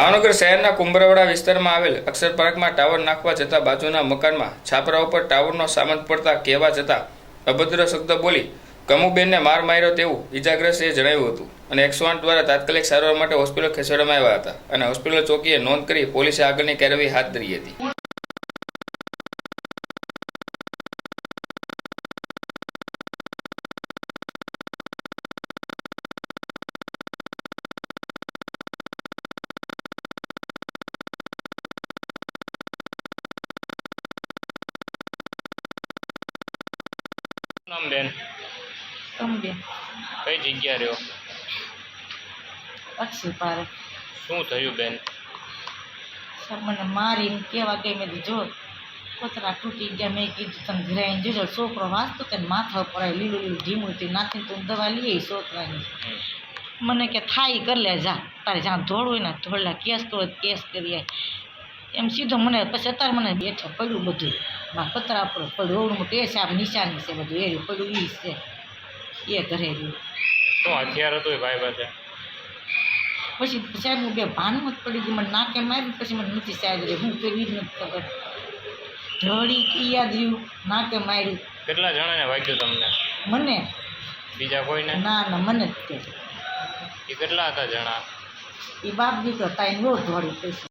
ભાવનગર શહેરના કુંભરવાડા વિસ્તારમાં આવેલ અક્ષર પાર્કમાં ટાવર નાખવા જતા બાજુના મકાનમાં છાપરા ઉપર ટાવરનો સામાન પડતા કહેવા જતા અભદ્ર શબ્દ બોલી કમુબેનને માર માર્યો તેવું ઇજાગ્રસ્તે જણાવ્યું હતું. અને એકસો દ્વારા તાત્કાલિક સારવાર માટે હોસ્પિટલ ખસેડવામાં આવ્યા હતા અને હોસ્પિટલ ચોકીએ નોંધ કરી પોલીસે આગળની કાર્યવાહી હાથ ધરી હતી. નામ બેન? સમજે કઈ જગ્યા રહ્યો? અક્ષી પારે. શું થયું બેન? સર મને મારીને કેવા ગઈ મેં કીધું જો કોતરા તૂટી ગયા મેં કીધું તમે ઘરે આવીને જોજો છોકરો વાંચતો તને માથા ઉપર લીલું લીલું ઢીમું તે નાખીને તું દવા લઈએ છોકરાની. મને કે થાય કરી લે જા તારે જ્યાં ધોળું હોય ને ધોળલા કેસ કરો તો કેસ કરીએ એમ સીધો મને પછી અત્યારે મને બેઠો પડ્યું બધું. મારા પતરા પર પડ્યું ઓવડું મોટું એ સાહેબ નિશાની છે બધું એ પડ્યું ઈ છે. એ ઘરે રહ્યું. શું હથિયાર હતું એ ભાઈ પાસે પછી સાહેબ હું બે ભાનમાં જ પડી ગઈ મને નાકે મારી પછી મને નથી સાહેબ રે હું કરવી જ નથી ખબર. ઈ યાદ રહ્યું નાકે માર્યું. કેટલા જણાને વાગ્યું તમને? મને? બીજા કોઈને? ના ના મને જ એ કેટલા હતા જણા? એ બાપ દીકરો તાઈને બહુ ધોળી પૈસા.